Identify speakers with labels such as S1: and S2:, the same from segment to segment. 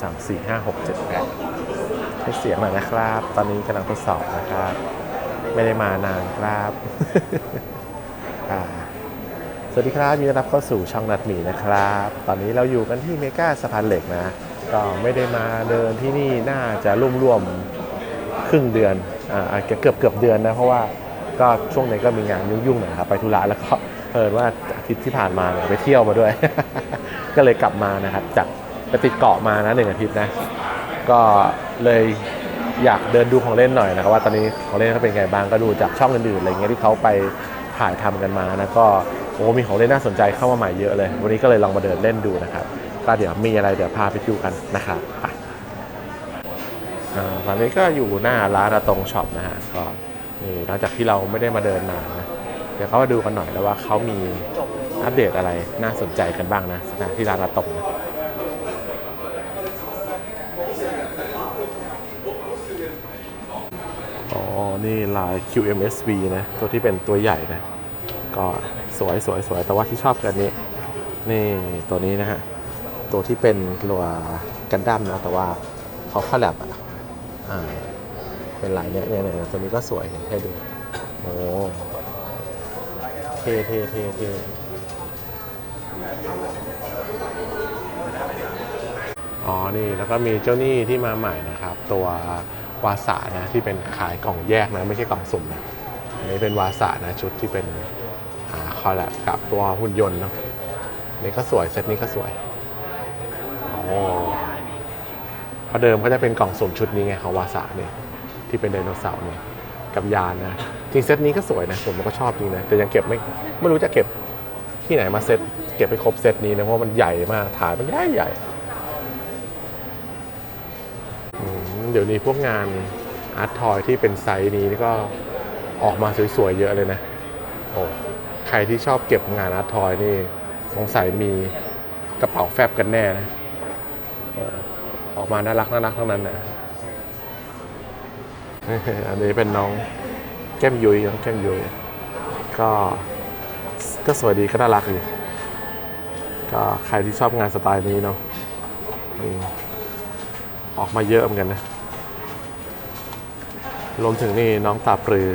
S1: สามสี่ห้าหกเจ็ดแปดให้เสียงหน่อยนะครับ ตอนนี้กำลังทดสอบนะครับ ไม่ได้มานานครับสวัสดีครับยินดีต้อนรับเข้าสู่ช่องนัดหมีนะครับ ตอนนี้เราอยู่กันที่เมกาสะพานเหล็กนะ ก็ไม่ได้มาเดินที่นี่น่าจะร่วมๆครึ่งเดือนอ่าเกือบเกือบเกือบเดือนนะเพราะว่าก็ช่วงนี้ก็มีงานยุ่งๆหน่อยครับไปธุระแล้วก็เพิ่นว่าอาทิตย์ที่ผ่านมาเนี่ยไปเที่ยวมาด้วย ก็เลยกลับมานะครับจาก ไปติดเกาะมานะหนึ่งอาทิตย์นะ ก็เลยอยากเดินดูของเล่นหน่อยนะครับว่าตอนนี้ของเล่นเขาเป็นไงบ้างก็ดูจากช่องอื่นๆอะไรเงี้ยที่เขาไปถ่ายทำกันมานะก็โอ้มีของเล่นน่าสนใจเข้ามาใหม่เยอะเลย วันนี้ก็เลยลองมาเดินเล่นดูนะครับก็เดี๋ยวมีอะไรเดี๋ยวพาไปดูกันนะครับอ่าตอนนี้ก็อยู่หน้าร้านอาตงช็อปนะฮะก็นี่หลังจากที่เราไม่ได้มาเดินนานนะเดี๋ยวเขามาดูกันหน่อยแล้วว่าเขามีอัปเดตอะไรน่าสนใจกันบ้างนะที่ร้านอาตงนะ อ๋อ นี่ลาย QMSV นะ ตัวที่เป็นตัวใหญ่นะ ก็สวยสวยสวยแต่ว่าที่ชอบกันนี้ นี่ตัวนี้นะฮะ ตัวที่เป็นตัวกันดั้มนะ แต่ว่าเขาคอลแลบอะอ่าเป็นลายเนี้ยเนี่ยเนี่ยตัวนี้ก็สวยให้ดู โอ้เท่เท่เท่เท่อ๋อ นี่ แล้วก็มีเจ้าหนี้ที่มาใหม่นะครับ ตัว วาสานะที่เป็นขายกล่องแยกนะไม่ใช่กล่องสุ่มนะอันนี้เป็นวาสานะชุดที่เป็นอ่าคอลแลบกับตัวหุ่นยนต์เนาะนี่ก็สวยเซตนี้ก็สวยโอ้เพราะเดิมเขาจะเป็นกล่องสุ่มชุดนี้ไงของวาสาเนี่ยที่เป็นไดโนเสาร์เนี่ยกับยานนะจริงเซตนี้ก็สวยนะผมก็ชอบจริงนะแต่ยังเก็บไม่ไม่รู้จะเก็บที่ไหนมาเซตเก็บไปครบเซตนี้นะเพราะมันใหญ่มากฐานมันใหญ่ใหญ่อืมเดี๋ยวนี้พวกงานอาร์ตทอยที่เป็นไซส์นี้นี่ก็ออกมาสวยๆเยอะเลยนะโอ้ใครที่ชอบเก็บงานอาร์ตทอยนี่สงสัยมีกระเป๋าแฟบกันแน่นะออกมาน่ารักน่ารักทั้งนั้นนะอันนี้เป็นน้องแก้มยุยน้องแก้มยุยก็ก็สวยดีก็น่ารักดีก็ใครที่ชอบงานสไตล์นี้เนาะอออกมาเยอะเหมือนกันนะ รวมถึงนี่น้องตาปรือ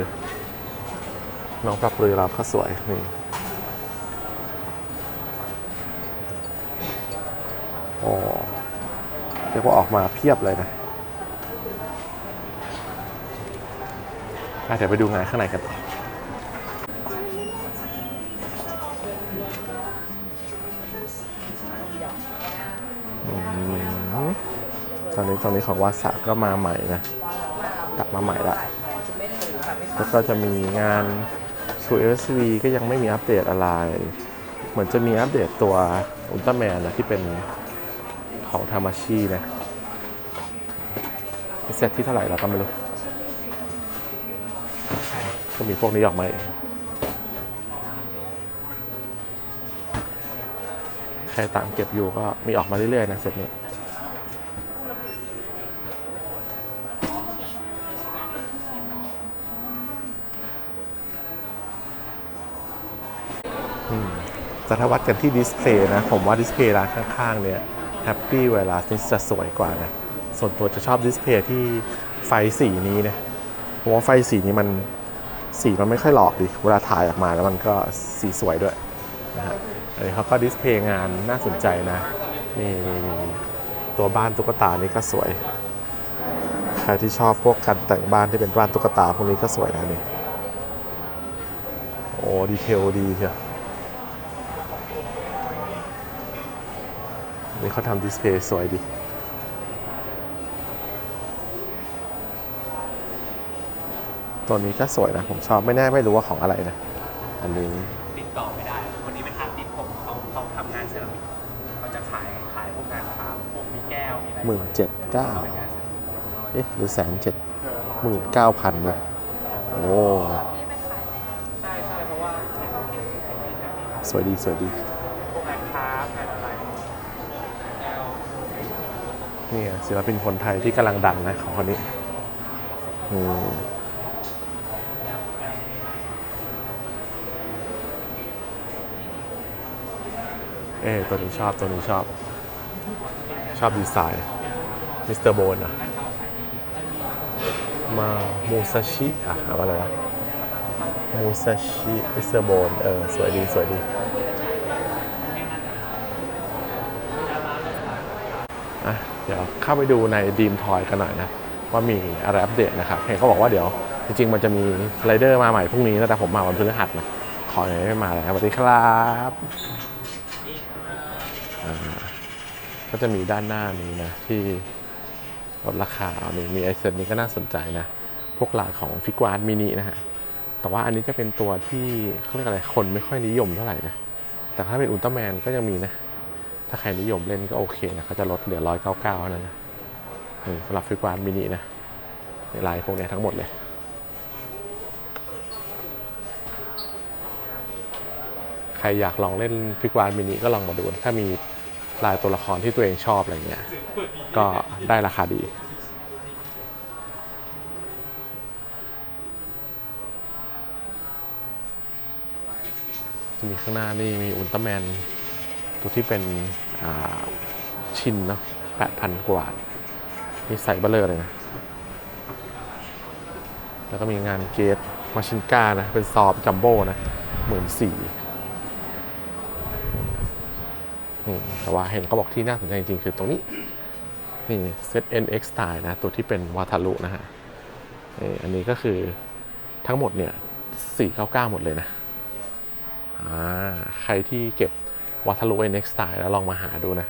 S1: น้องตาปรือเราก็สวยนี่โอ้เรียกว่าออกมาเพียบเลยนะเดี๋ยวไปดูงานข้างในกันต่อตอนนี้ตอนนี้ของวาสะก็มาใหม่นะ กลับมาใหม่ละแล้วก็จะมีงาน True SV ก็ยังไม่มีอัปเดตอะไร เหมือนจะมีอัปเดตตัวอุลตร้าแมนนะที่เป็นของทามาชินะเซตที่เท่าไหร่เราก็ไม่รู้ ก็มีพวกนี้ออกมาเองใครตามเก็บอยู่ก็มีออกมาเรื่อยๆนะเซตนี้ แต่ถ้าวัดกันที่ดิสเพลย์นะ ผมว่าดิสเพลย์ร้านข้างๆเนี่ยแฮปปี้เวลานี่จะสวยกว่านะ ส่วนตัวจะชอบดิสเพลย์ที่ไฟสีนี้นะผมว่าไฟสีนี้มันสีมันไม่ค่อยหลอกดิ เวลาถ่ายออกมาแล้วมันก็สีสวยด้วยนะฮะอันนี้เขาก็ดิสเพลย์งานน่าสนใจนะ นี่นี่นี่ตัวบ้านตุ๊กตานี่ก็สวย ใครที่ชอบพวกการแต่งบ้านที่เป็นบ้านตุ๊กตาพวกนี้ก็สวยนะนี่ โอ้ ดีเทลดีเชียว นี่เขาทำดิสเพลย์สวยดีตัวนี้ก็สวยนะ ผมชอบไม่แน่ไม่รู้ว่าของอะไรนะ อันนี้
S2: ติดต่อไม่ได้คนนี้เป็นอาร์ติสต์ผมเขาเขาทำงานเซรามิกเขาจะขายขายพวกงานคราฟต์พวกมีแก้วมีอะไร
S1: หมื่นเจ็ดเก้า
S2: เป็นงานเซรามิก
S1: เอ๊ะหรือแสนเจ็ดหมื่นเก้าพันเลยโอ้
S2: ใช่ใช่เพราะว่า
S1: สวยดี สวยดี
S2: พวกงานคราฟต์งานอะไร
S1: นี่ศิลปินคนไทยที่กำลังดังนะของคนนี้เอ๊ตัวนี้ชอบ ตัวนี้ชอบ ชอบดีไซน์มิสเตอร์โบนอะมาโมซาชิอะอะไรวะโมซาชิมิสเตอร์โบนเออ สวยดี สวยดี อะ เดี๋ยวเข้าไปดูในดีมทอยกันหน่อยนะว่ามีอะไรอัปเดตนะครับเห็นเขาบอกว่าเดี๋ยวจริงๆ มันจะมีไรเดอร์มาใหม่พรุ่งนี้นะแต่ผมมาวันพฤหัสนะขอยังไม่มาเลยสวัสดีครับก็จะมีด้านหน้านี้นะที่ลดราคาเอานี่มีไอเซนนี้ก็น่าสนใจนะ พวกหลายของฟิกวาร์ดมินินะฮะแต่ว่าอันนี้จะเป็นตัวที่เขาเรียกอะไรคนไม่ค่อยนิยมเท่าไหร่นะแต่ถ้าเป็นอุลตร้าแมนก็ยังมีนะ ถ้าใครนิยมเล่นก็โอเคนะเขาจะลดเหลือร้อยเก้าเก้าเท่านั้นนะสำหรับฟิกวาร์ดมินินะนี่ลายพวกนี้ทั้งหมดเลยใครอยากลองเล่นฟิกวาร์ดมินิก็ลองมาดู ถ้ามีลายตัวละครที่ตัวเองชอบอะไรเงี้ย ก็ได้ราคาดี มีข้างหน้านี่มีอุลตร้าแมน ตัวที่เป็นชินเนาะแปดพันกว่าทนี่ใส่เบลเลอร์เลยนะ แล้วก็มีงานเกตมาชินก้านะ เป็นซอมจัมโบ้นะหมื่นสี่แต่ว่าเห็นเขาบอกที่น่าสนใจจริงๆ คือตรงนี้ นี่เซต NX Style นะ ตัวที่เป็นวาทารุนะฮะอันนี้ก็คือทั้งหมดเนี่ย 499 หมดเลยนะ ใครที่เก็บ วาทารุ NX Style แล้วลองมาหาดูนะ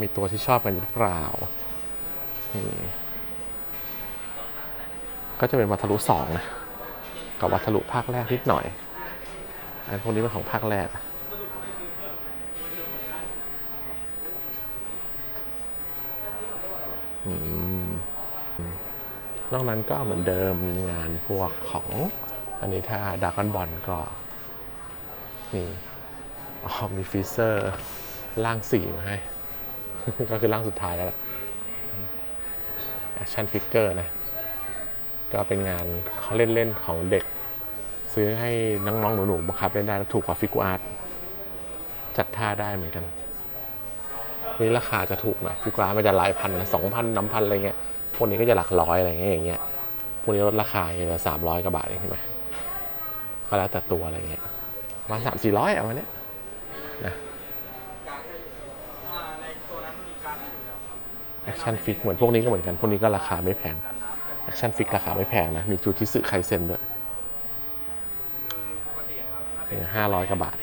S1: มีตัวที่ชอบกันหรือเปล่า ก็จะเป็นวัทลุสองนะ กับวัทลุภาคแรกนิดหน่อย อันพวกนี้เป็นของภาคแรกอนอกนั้นก็เหมือนเดิมมีงานพวกของอันนี้ถ้าดากอนบอลก็นี่ อ๋อมีฟีเซอร์ล่างสี่มาให้ ก็คือล่างสุดท้ายแล้วล่ะแอคชั่นฟิกเกอร์นะ ก็เป็นงานเขาเล่นๆของเด็ก ซื้อให้น้องๆหนูๆบังคับเล่นได้แล้วถูกกว่าฟิกูอาร์ตจัดท่าได้เหมือนกัน นี่ราคาจะถูกหน่อยฟิกูอาร์ตมันจะหลายพันนะสองพันน้ำพันอะไรเงี้ยพวกนี้ก็จะหลักร้อยอะไรเงี้ยอย่างเงี้ยพวกนี้ลดราคาเหลือสามร้อยกว่าบาทเองใช่ไหมก็แล้วแต่ตัวอะไรเงี้ยประมาสามสี่ร้อยเอาวันเนี้ยนะ แอคชั่นฟิกเหมือนพวกนี้ก็เหมือนกัน พวกนี้ก็ราคาไม่แพงแอคชั่นฟิกราคาไม่แพงนะ มีจูทิสึไคเซนด้วยห้าร้อยกว่าบาท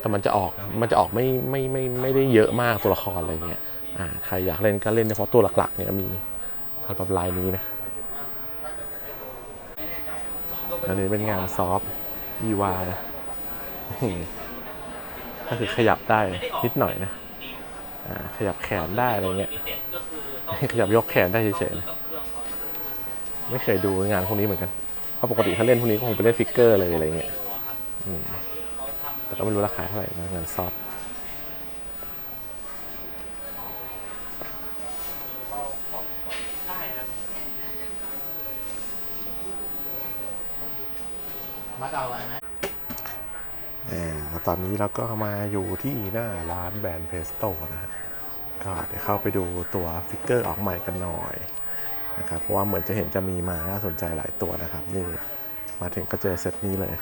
S1: แต่มันจะออกมันจะออกไม่ไม่ไม่ไม่ได้เยอะมากตัวละครอะไรเงี้ยอ่าใครอยากเล่นก็เล่นเฉพาะตัวหลักๆเนี่ยมีสำหรับลายนี้นะอันนี้เป็นงานซอฟต์ยีวานะ ก็คือขยับได้นิดหน่อยนะขยับแขนได้อะไรเงี้ยขยับยกแขนได้เฉยๆนะไม่เคยดูงานพวกนี้เหมือนกันเพราะปกติถ้าเล่นพวกนี้ก็คงไปเล่นฟิกเกอร์เลยอะไรเงี้ยแต่ก็ไม่รู้ราคาเท่าไหร่นะงานซอฟต์
S2: มาเอาไว้ไหม
S1: ตอนนี้เราก็มาอยู่ที่หน้าร้านแบรนด์เพสโตนะฮะก็เดี๋ยวเข้าไปดูตัวฟิกเกอร์ออกใหม่กันหน่อยนะครับเพราะว่าเหมือนจะเห็นจะมีมาน่าสนใจหลายตัวนะครับนี่มาถึงก็เจอเซตนี้เลย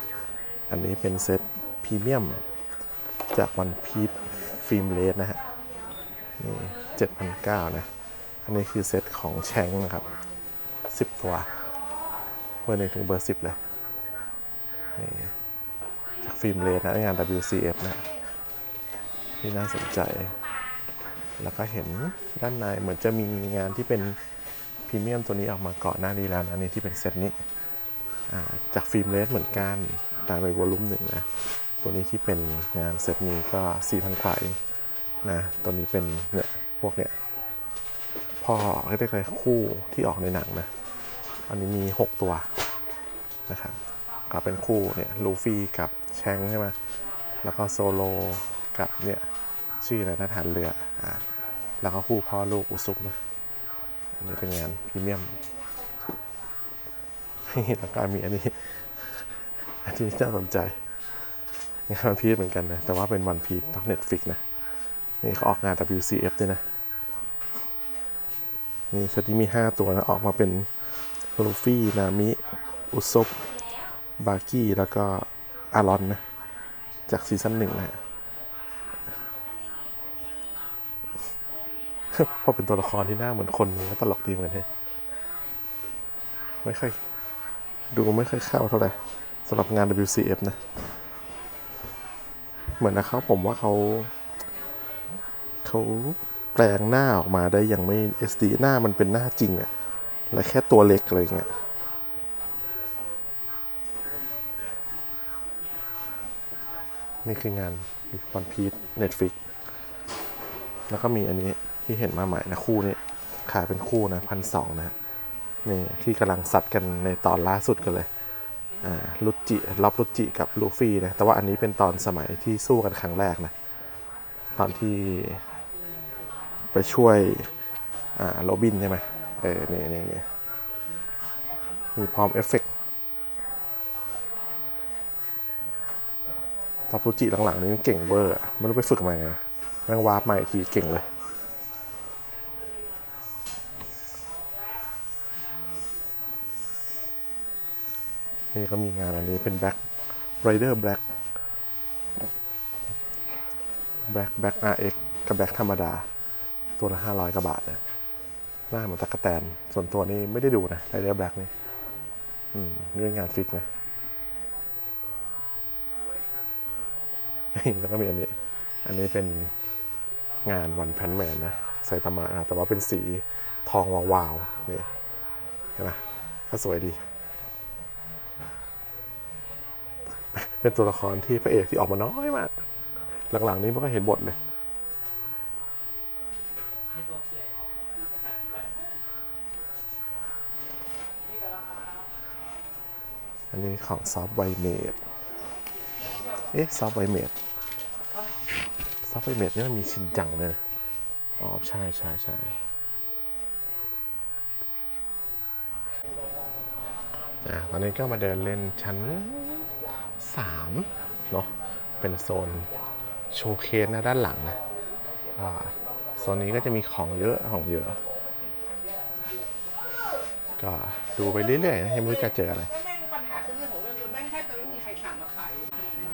S1: อันนี้เป็นเซตพรีเมียมจากวันพีทฟิล์มเลสนะฮะนี่เจ็ดพันเก้านะ อันนี้คือเซตของแชงนะครับสิบตัวเบอร์หนึ่งถึงเบอร์สิบเลยนี่ จากฟิล์มเลสนะงาน WCF นะที่น่าสนใจ แล้วก็เห็นด้านในเหมือนจะมีงานที่เป็นพรีเมียมตัวนี้ออกมาก่อนหน้านี้แล้วนะนี่ที่เป็นเซตนี้จากฟิล์มเลสเหมือนกันแต่ไปวอลลุ่มหนึ่งนะตัวนี้ที่เป็นงานเซตนี้ก็4,000กว่าเองนะตัวนี้เป็นเนี่ยพวกเนี่ยพ่อเรียกอะไรคู่ที่ออกในหนังนะอันนี้มี 6 ตัวนะครับก็เป็นคู่เนี่ยลูฟี่กับ แชงใช่ไหมแล้วก็โซโลกับเนี่ยชื่ออะไรนะฐานเรืออ่าแล้วก็คู่พ่อลูกอุซุปนะอันนี้เป็นงานพรีเมียมแล้วก็มีอันนี้ อันนี้น่าสนใจ งานวันพีชเหมือนกันนะ แต่ว่าเป็นวันพีชต้องเน็ตฟิกนะ นี่เขาออกงาน WCF ด้วยนะ นี่เซตนี้มี 5 ตัวนะ ออกมาเป็นลูฟี่ นามิ อุซบบากี้ แล้วก็ อารอนนะ จากซีซั่นหนึ่งนะพอเป็นตัวละครที่หน้าเหมือนคนก็ตลกดีเหมือนกันไม่ค่อย ดูไม่ค่อยเข้าเท่าไหร่สำหรับงาน WCF นะ เหมือนนะครับผมว่าเขาเขาแปลงหน้าออกมาได้อยังไม่ SD หน้ามันเป็นหน้าจริงอะและแค่ตัวเล็กอะไรเงี้ย นี่คืองานวันพี e เน็ตฟิกแล้วก็มีอันนี้ที่เห็นมาใหม่นะคู่นี้ ขายเป็นคู่นะพันสองนะนี่ที่กำลังสัตว์กันในตอนล่าสุดกันเลยอ่าลุจิล็อบลุจิกับลูฟี่นะ แต่ว่าอันนี้เป็นตอนสมัยที่สู้กันครั้งแรกนะ ตอนที่ไปช่วยอ่าโรบินใช่ไหมเออนี่นี่นี่มีพร้อมเอฟเฟก ต์ล็อบลุจิหลังๆ นี้เก่งเวอร์อะไม่รู้ไปฝึกมาไงแม่งวาร์ปมาอีกทีเก่งเลย นี่ก็มีงานอันนี้เป็นแบ็คไรเดอร์แบ็คแบ็คแบ็ค RX กับแบ็คธรรมดา ตัวละห้าร้อยกว่าบาทนะหน้าเหมือนตะกะแตน ส่วนตัวนี้ไม่ได้ดูนะไรเดอร์แบ็คนี่อืมนี่เป็นงานฟิกนะ แล้วก็มีอันนี้ อันนี้เป็นงานวันแพนแมนนะไซตามะนะแต่ว่าเป็นสีทองวาวๆนี่เห็นไหมก็สวยดี เป็นตัวละครที่พระเอกที่ออกมาน้อยมาก หลังๆนี้ไม่ค่อยเห็นบทเลยอันนี้ของซอฟต์ไวเมดเอ๊ะซอฟต์ไวเมด ซอฟต์ไวเมดนี่มันมีชินจังเลยนะอ๋อ ใช่ใช่ใช่อะตอนนี้ก็มาเดินเล่นชั้นสามเนาะเป็นโซนโชว์เคสนะด้านหลังนะอ่าโซนนี้ก็จะมีของเยอะของเยอะ ก็ดูไปเรื่อยๆนะยังไม่รู้จะเจออะไร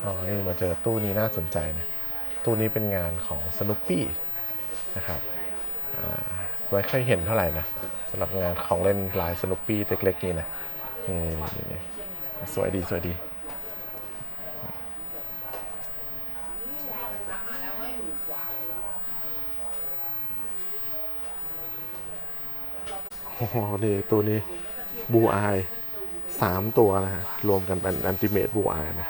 S3: อ๋อ
S1: นี่มาเจอตู้นี้น่าสนใจนะ ตู้นี้เป็นงานของสนุปปี้นะครับไม่ค่อยเห็นเท่าไหร่นะสำหรับงานของเล่นลายสนุปปี้เล็กๆนี่นะนี่สวยดีสวยดีโอ้โหนี่ตัวนี้บูอายสามตัวนะฮะรวมกันเป็นอันติเมตบูอายนะ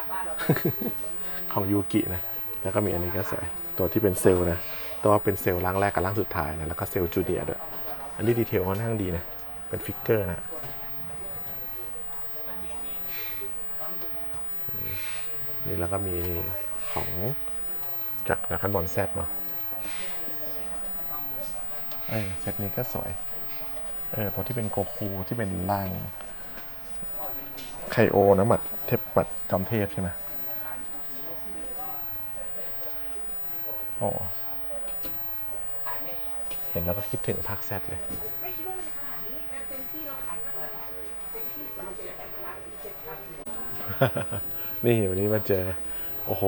S1: ของยูกินะ แล้วก็มีอันนี้ก็สวย ตัวที่เป็นเซลล์นะ ตัวเป็นเซลล์ร่างแรกกับร่างสุดท้ายนะ แล้วก็เซลล์จูเนียด้วย อันนี้ดีเทลค่อนข้างดีนะ เป็นฟิกเกอร์นะ นี่แล้วก็มีของจากนักบอลแซดเนาเออเซตนี้ก็สวย เออตัวที่เป็นโกคูที่เป็นร่างไคโอนะหมัดเทพหมัดจอมเทพใช่ไหม โอ้เห็นแล้วก็คิดถึงภาคแซดเลย
S3: ไม่คิดว่ามันจะขนาดนี้แต่เต็มที่เราขายก็เต็มที่เราเจ็ดแปดพันเจ็ดพัน
S1: นี่วันนี้มาเจอ โอ้โห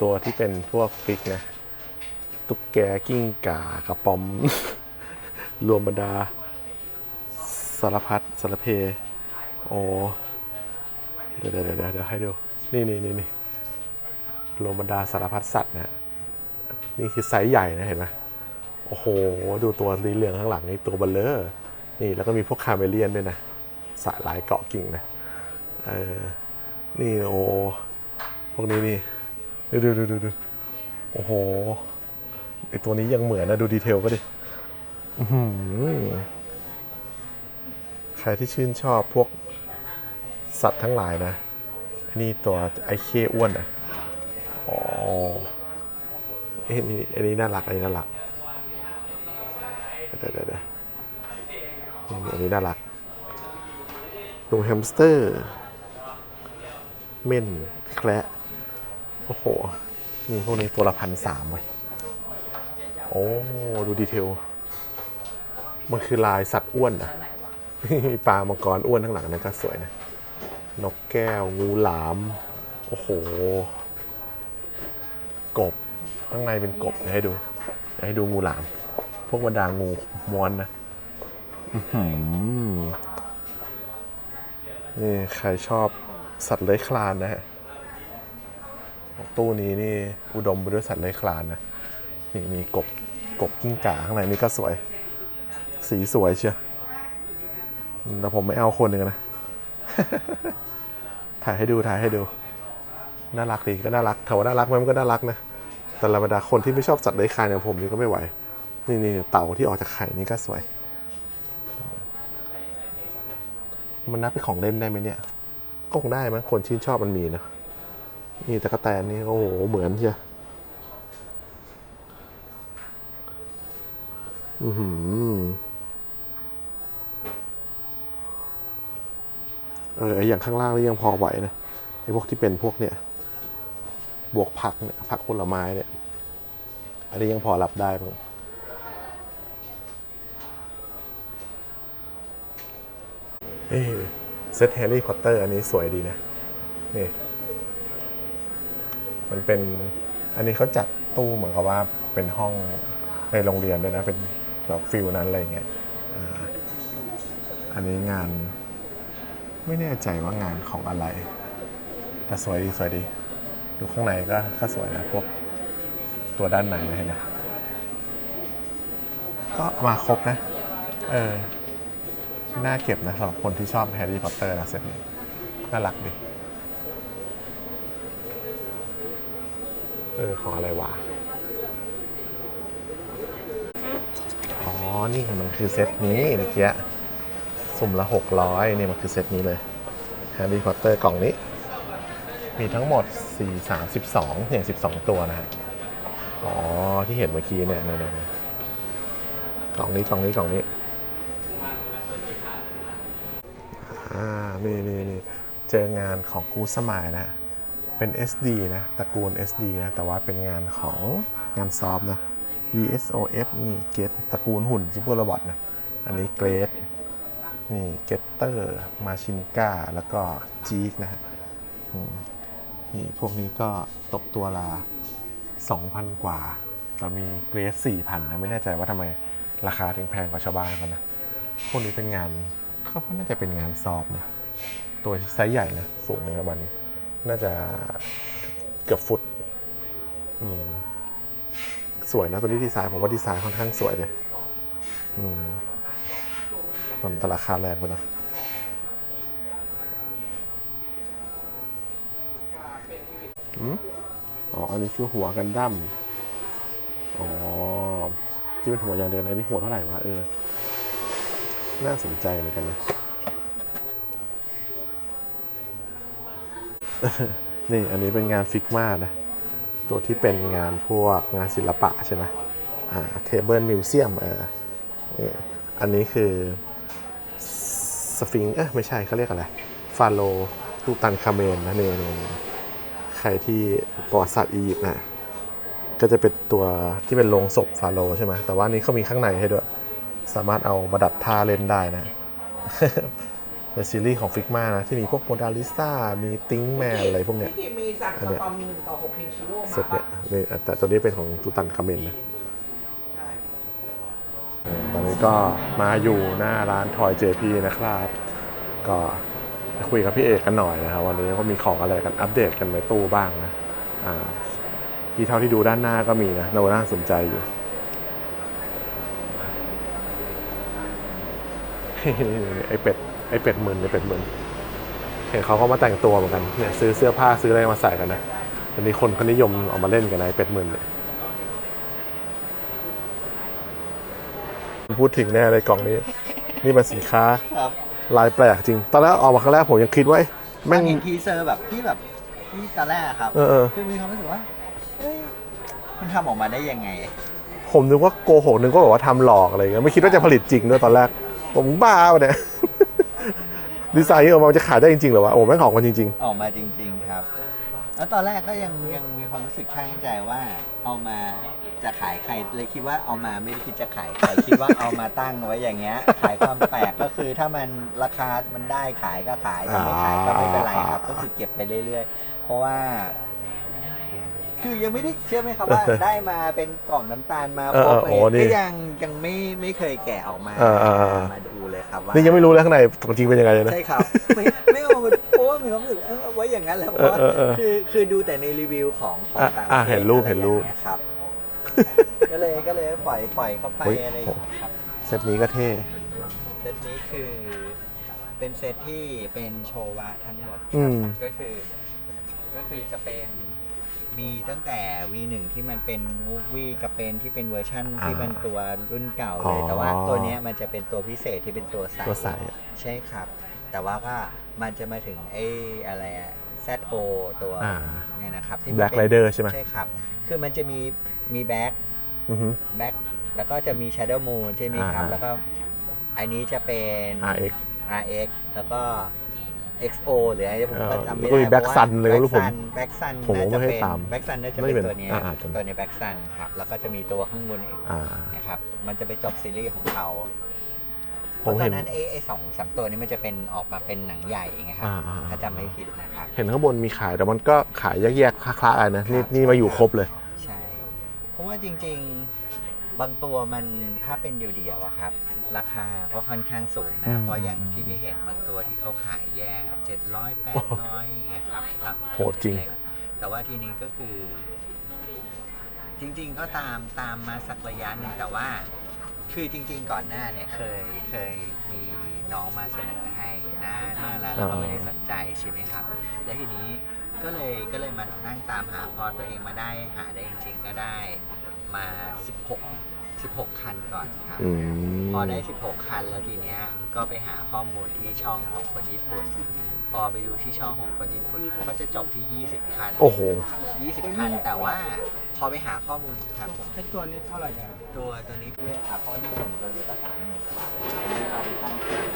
S1: ตัวที่เป็นพวกฟิกนะ ตุ๊กแกกิ้งก่ากระป๋อม รวมบรรดา สารพัดสารเพ โอ้ เดี๋ยวเดี๋ยวเดี๋ยวเดี๋ยวให้ดู นี่นี่นี่นี่ รวมบรรดาสารพัดสัตว์นะฮะนี่คือไซส์ใหญ่นะเห็นไหมโอ้โห ดูตัวสีเหลืองข้างหลังนี่ตัวเบลเลอร์นี่แล้วก็มีพวกคาเมเลียนด้วยนะสายลายเกาะกิ่งนะเออนี่โอ้พวกนี้นี่ดูดูดูดูดูโอ้โหไอตัวนี้ยังเหมือนนะ ดูดีเทลก็ดิใครที่ชื่นชอบพวกสัตว์ทั้งหลายนะนนี้ตัวไอเคอ้วนอะ อ๋อเอ้ยนี่อันนี้น่ารักอันนี้น่ารักเดี๋ยวเดี๋ยวเดี๋ยวอันนี้น่ารักดูแฮมสเตอร์ เม่นแคระโอ้โห นี่พวกนี้ตัวละพันสามเว้ยโอ้ ดูดีเทล มันคือลายสัตว์อ้วนอะปลามังกรอ้วนทั้างหลังนั่นก็สวยนะ นกแก้ว งูหลาม โอ้โห ข้างในเป็นกบเดี๋ยวให้ดูเดี๋ยวให้ดูงูหลาม พวกบรรดางูม้วนนะนี่ใครชอบสัตว์เลื้อยคลานนะฮะตู้นี้นี่อุดมไปด้วยสัตว์เลื้อยคลานนะนี่มีกบกบกิ้งก่าข้างในนี่ก็สวย สีสวยเชียวแต่ผมไม่เอาคนหนึ่งนะ ถ่ายให้ดูถ่ายให้ดู น่ารักดีก็น่ารักถามว่าน่ารักไหมมันก็น่ารักนะ แต่ละบรรดาคนที่ไม่ชอบสัตว์เลื้อยคลานอย่างผมนี่ก็ไม่ไหว นี่นี่เต่าที่ออกจากไข่นี่ก็สวย มันนับเป็นของเล่นได้ไหมเนี่ย ก็คงได้มั้งคนชื่นชอบมันมีนะนี่ตะกแตนนี่โอ้โหเหมือนเชียอือหือเอออย่างข้างล่างนี่ยังพอไหวนะไอ้พวกที่เป็นพวกเนี่ย บวกผักเนี่ยผักผลไม้เนี่ยอันนี้ยังพอรับได้บ้างเอ้เซตแฮร์รี่พอตเตอร์อันนี้สวยดีนะ นี่ มันเป็นอันนี้เขาจัดตู้เหมือนกับว่าเป็นห้องในโรงเรียนด้วยนะ เป็นแบบฟิลนั้นอะไรเงี้ยอันนี้งาน ไม่แน่ใจว่างานของอะไร แต่สวยดี สวยดี ดูข้างในก็ก็สวยนะพวกตัวด้านในนะเห็นไหมก็มาครบนะ เออ น่าเก็บนะสำหรับคนที่ชอบแฮร์รี่พอตเตอร์นะเซตนี้น่ารักดีเออ ของอะไรวะ อ๋อ นี่มันคือเซตนี้เมื่อกี้สุ่มละหกร้อยนี่มันคือเซตนี้เลยแฮร์รี่พอตเตอร์กล่องนี้ มีทั้งหมด 4 3 12เนี่ย12 ตัวนะฮะอ๋อ ที่เห็นเมื่อกี้เนี่ยเนี่ยเนี่ยกล่องนี้กล่องนี้กล่องนี้อ่านี่นี่นี่เจองานของกูสมายนะ เป็น SD นะตระกูล SD นะแต่ว่าเป็นงานของงานซอฟนะ VSOF นี่เกตตระกูลหุ่นซูเปอร์โรบอทนะ อันนี้เกรดนี่เกตเตอร์มาชินก้าแล้วก็จีกนะฮะ นี่พวกนี้ก็ตกตัวละ2,000 กว่า แต่มีเกรด4,000นะไม่แน่ใจว่าทำไมราคาถึงแพงกว่าชาวบ้านกันนะ พวกนี้เป็นงานก็น่าจะเป็นงานซอฟต์นะตัวไซส์ใหญ่นะ สูงในประมาณน่าจะเกือบฟุตสวยนะตัวนี้ดีไซน์ผมว่าดีไซน์ค่อนข้างสวยเลยตอนแต่ราคาแรงไปน่อ อ๋อ อันนี้คือหัวกันดั้มอ๋อ ที่เป็นหัวอย่างเดียวนอันนี้หัวเท่าไหร่วะเออ น่าสนใจเหมือนกันนะนี่อันนี้เป็นงานฟิกมานะ ตัวที่เป็นงานพวกงานศิลปะใช่ไหมอ่าเทเบิลมิวเซียมเอออันนี้คือสฟิงเอ๊ะไม่ใช่เขาเรียกอะไร ฟาโลตูตันคาเมนนะนี่ยเนี่ยเนี่ย ใครที่ประวัติศาสตร์อียิปต์นะก็จะเป็นตัวที่เป็นโลงศพฟาโรห์ใช่ไหมแต่ว่าอันนี้เขามีข้างในให้ด้วย สามารถเอามาดัดท่าเล่นได้นะเป็นซีรีส์ของฟิกมานะ ที่มีพวกโมดาลิซ่ามีติ้งแมนอะไรพวกเนี้ย
S3: ที่มีสัก
S1: อันเนี้ย
S3: ตอนหนึ่งต่อหกเพลงชิโร่
S1: เซตเนี้ยนี่แต่ตัวนี้เป็นของตูตันคาเมนนะตอนนี้ก็มาอยู่หน้าร้านทอยเจพีนะครับ ก็ จะคุยกับพี่เอกกันหน่อยนะครับวันนี้ก็มีของอะไรกันอัปเดตกันในตู้บ้างนะอ่าที่เท่าที่ดูด้านหน้าก็มีนะโนน่าสนใจอยู่ไอเป็ดไอเป็ดหมื่นไอเป็ดหมื่นเห็นเขาก็มาแต่งตัวเหมือนกันเนี่ยซื้อเสื้อผ้าซื้ออะไรมาใส่กันนะวันนี้คนเขานิยมออกมาเล่นกันนะไอเป็ดหมื่นเนี่ยพูดถึงแน่เลยกล่องนี้ นี่เป็นสินค้า
S4: ครับ
S1: ลายแปลกจริง ตอนแรกออกมาครั้งแรกผมยังคิดว่าเอ๊ะแม่ง
S4: เห็นทีเซอร์แบบที่แบบที่ตอนแรกอะครับ
S1: เออเออ
S4: คือมีความรู้สึกว่าเอ๊ะมันทำออกมาได้ยังไง
S1: ผมนึกว่าโกหกนึกว่าแบบว่าทำหลอกอะไรเงี้ยไม่คิดว่าจะผลิตจริงด้วยตอนแรก ผมบ้าปะเนี่ย ดีไซน์ออกมามันจะขายได้จริงๆเหรอวะโอ้แม่งออกมาจริง
S4: ออกมาจริง ๆ ครับ แล้วตอนแรกก็ยังยังมีความรู้สึกช่างใจว่าเอามาจะขายใครเลยคิดว่าเอามาไม่ได้คิดจะขายใครคิดว่าเอามาตั้งไว้อย่างเงี้ย ขายความแปลกก็คือถ้ามันราคามันได้ขายก็ขายถ้าไม่ขายก็ไม่เป็นไรครับ ก็คือเก็บไปเรื่อยๆ เพราะว่า คือยังไม่ได้เชื่อไหมครับว่าได้มาเป็นกล่องน้ำตาลมา
S1: เออ
S4: พร้อม
S1: เออโอ้
S4: เอง
S1: นี่
S4: ก็ยังยังไม่ไม่เคยแกะออกมา
S1: เออเออเออ
S4: มาดูเลยครับว่า
S1: นี่ยังไม่รู้เลยข้างในของจริงเป็นยังไงเลยนะ
S4: ใช่ครับไม่ไม่เอาเพราะว่ามีความรู้สึกเออไว้อย่างนั้นแหล้วเพราะว่า
S1: เออเออเออ
S4: คือคือดูแต่ในรีวิวของของ
S1: อะ
S4: ต่าง
S1: อะ
S4: ประเทศ
S1: เห็นรูป
S4: อะไร
S1: เห็นรูป
S4: อย่างงี้ยครับก็เลยก็เลยปล่อยปล่อยเข้าไป
S1: เฮ้ย
S4: อะไรอย่างเงี้ยครับ
S1: เซตนี้ก็เท่
S4: เซตนี้คือเป็นเซตที่เป็นโชวะทั้งหมด
S1: อืม
S4: ก็คือก็คือจะเป็น มีตั้งแต่ V1 ที่มันเป็นมูฟวี่กับเป็นที่เป็นเวอร์ชั่นที่เป็นตัวรุ่นเก่าเลย
S1: อ๋อ
S4: แต่ว่าตัวเนี้ยมันจะเป็นตัวพิเศษที่เป็นตัวใส
S1: ตัวใส
S4: ใช่ครับ แต่ว่าก็มันจะมาถึงไอ้อะไรอะ ZO ตัว
S1: อ่า
S4: เนี่ยนะครับที่
S1: Black
S4: มันเป็น
S1: Rider ใช่ไหม
S4: ใช่ครับ คือมันจะมีมีแบ็ค
S1: อือฮึ
S4: แบ็คแล้วก็จะมี Shadow Moon ใช่ไหมครับ
S1: อ่า
S4: แล้วก็อันนี้จะเป็น
S1: RX
S4: RX แล้วก็ XO หรืออะไรผมก็จำไม่
S1: แล้วก็
S4: ได้
S1: มี Black Sun เลยก็รู้ผม
S4: แบ็กซัน
S1: ผมก็ไม่ให้ตาม
S4: แบ็กซันน่าจะ
S1: ไม่
S4: เป็น
S1: เป็น
S4: ตัวเนี้ย
S1: อ่าตัวนี้
S4: ตัวนี้แบ็กซันครับแล้วก็จะมีตัวข้างบนอีก
S1: อ่า
S4: นะครับมันจะไปจบซีรีส์ของเขาเพ
S1: ผม
S4: ราะตอ
S1: เห็
S4: น
S1: น
S4: นั้นไอ้ไอ้สองสามตัวนี้มันจะเป็นออกมาเป็นหนังใหญ่ไงครับ
S1: อ่าอ่า
S4: ถ้าจำไม่ผิดนะครับ
S1: เห็นข้างบนมีขายแต่มันก็ขายแยกๆคล้าๆกันนะนี่
S4: ครับ
S1: นี่มาอยู่ครบเลย
S4: ใช่ เพราะว่าจริง ๆ บางตัวมันถ้าเป็นเดี่ยวๆอะครับ ราคาก็ค่อนข้างสูง
S1: อื
S4: นะ
S1: ม
S4: เพราะอย่างที่พี่เห็นบางตัวที่เขาขายแยกเจ็ดร้อยแปดร้อยอย่างเงี้ยครับราคา
S1: โหดจริง
S4: เล็กๆแต่ว่าทีนี้ก็คือ จริง ๆ ก็ตามตามมาสักระยะหนึ่งแต่ว่า คือจริง ๆ ก่อนหน้าเนี่ยเคยเคยมีน้องมาเสนอให้นะมากแล้วเราก็ไม่ได้สนใจใช่ไหมครับ แล้วทีนี้ก็เลยก็เลยมานั่งตามหาพอตัวเองมาได้หาได้จริง ๆ ก็ได้มา 16 16 คันก่อนครับ
S1: อืม
S4: พอได้ 16 คันแล้วทีเนี้ยก็ไปหาข้อมูลที่ช่องของคนญี่ปุ่น พอไปดูที่ช่องของคนญี่ปุ่น ก็จะจบที่ 20 คัน
S1: โอ้โห
S4: 20 คัน แต่ว่าพอไปหาข้อมูลครับผม
S2: ไอ้ตัวนี้เท่าไหร่เนี่ย
S4: ตัวตัวนี้คือหาข้อที่ผมตัวนี้ก็สามหมื่นอันนี้เราไปตั้งเครื่อง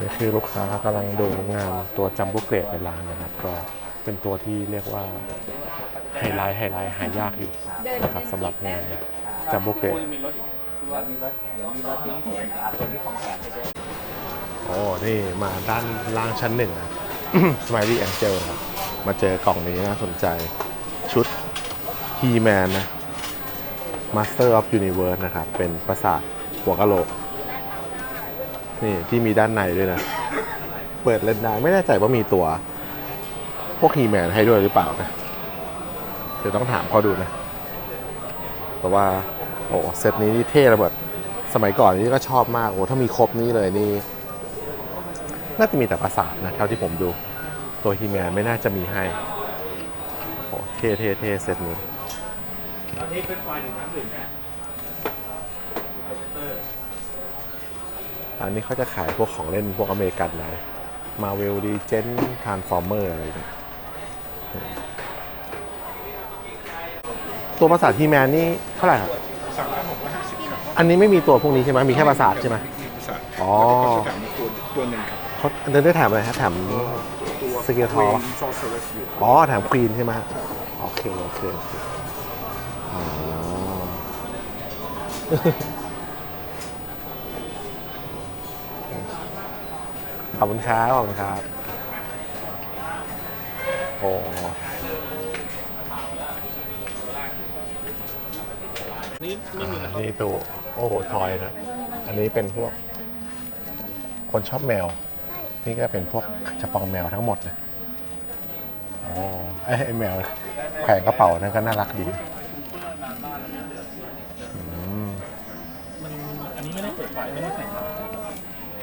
S1: นี่คือลูกค้ากำลังดูงานตัวจัมโบ้เกรดในร้านนะครับ ก็เป็นตัวที่เรียกว่าไฮไลท์ไฮไลท์หายากอยู่นะครับสำหรับงาน จัมโบเกรด
S4: เดี๋ยวมีรถเดี๋ยวมีรถที่พิเศษครับตัวนี้ของแถมไปด้วย
S1: โอ้นี่มาด้านล่างชั้นหนึ่งนะสม i ลี่แองเจลครับ มาเจอกล่องนี้น่าสนใจ ชุด He-Man นะ Master of Universe นะครับ เป็นปราสาทหัวกะโหลก นี่ที่มีด้านในด้วยนะ เปิดเล่นได้ไม่แน่ใจว่ามีตัว พวก He-Man ให้ด้วยหรือเปล่านะ เดี๋ยวต้องถามเขาดูนะ แต่ว่าโอ้เซตนี้นี่เท่ระเบิดสมัยก่อนนี่ก็ชอบมากโอ้ถ้ามีครบนี้เลยนี่น่าจะมีแต่ปราสาทนะเท่าที่ผมดูตัวฮีแมนไม่น่าจะมีให้โอ้เท่เท่เท่เซตนี้
S2: อันนี้เป็นไฟหนึ่งน้ำดื่มนะ
S1: อันนี้เขาจะขายพวกของเล่นพวกอเมริกันน่อยมาเวลดีเจนทานฟอร์เมอร์อะไรเนี่ย ตัวปราสาทฮีแมนนี่เท่าไหร่ครับ
S5: สามร้อยหกร้อยห้าสิบครับ
S1: อันนี้ไม่มีตัวพวกนี้ใช่ไหมมีแค่ปราสาทใช่ไหม
S5: มีปราสาท
S1: อ๋อ
S5: แล้วก็จะแถมตัวตัวหนึ่งครับ
S1: เขาเดินได้แถมอะไรครับแถม
S5: ตัว
S1: สเกลทอล
S5: ซอสเซอร์สอยู่
S1: อ๋อแถมควีนใช่ไหมโอเคโอเคโอเคอ๋อ ขอบคุณครับขอบคุณครับ โอ้ นี่นี่ตัวโอ้โหทอยนะ อันนี้เป็นพวก คนชอบแมว นี่ก็เป็นพวกกระป๋องแมวทั้งหมดเลยโอ้ไอ้ไอ้แมวแขวนกระเป๋านั่นก็น่ารักดีอืม
S2: มันอันนี้ไม่ได้เปิดไฟไม่ได้ใส่ถ่าน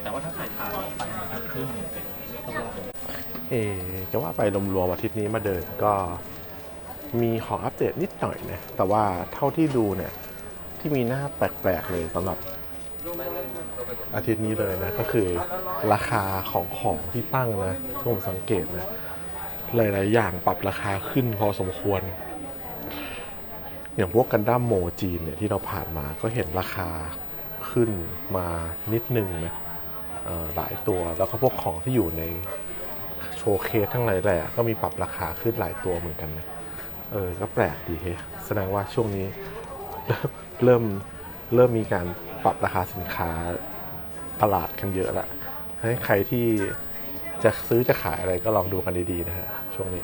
S2: แต่ว่าถ้าใส่ถ่านไฟมันจะขึ้นต้องรอผม
S1: เออจะว่าไปรวมๆอาทิตย์นี้มาเดินก็มีของอัปเดตนิดหน่อยนะ แต่ว่าเท่าที่ดูเนี่ย ที่มีหน้าแปลกๆเลยสำหรับอาทิตย์นี้เลยนะก็คือราคาของของที่ตั้งนะที่ผมสังเกตนะ หลาย ๆ อย่างปรับราคาขึ้นพอสมควร อย่างพวกกันดั้มโมจีนเนี่ยที่เราผ่านมาก็เห็นราคาขึ้นมานิดนึงนะหลายตัวแล้วก็พวกของที่อยู่ในโชว์เคสทั้งหลายแหล่ก็มีปรับราคาขึ้นหลายตัวเหมือนกันนะเออก็แปลกดีเฮแสดงว่าช่วงนี้ เริ่มเริ่มมีการปรับราคาสินค้าตลาดกันเยอะละให้ใครที่จะซื้อจะขายอะไรก็ลองดูกันดีๆนะฮะช่วงนี้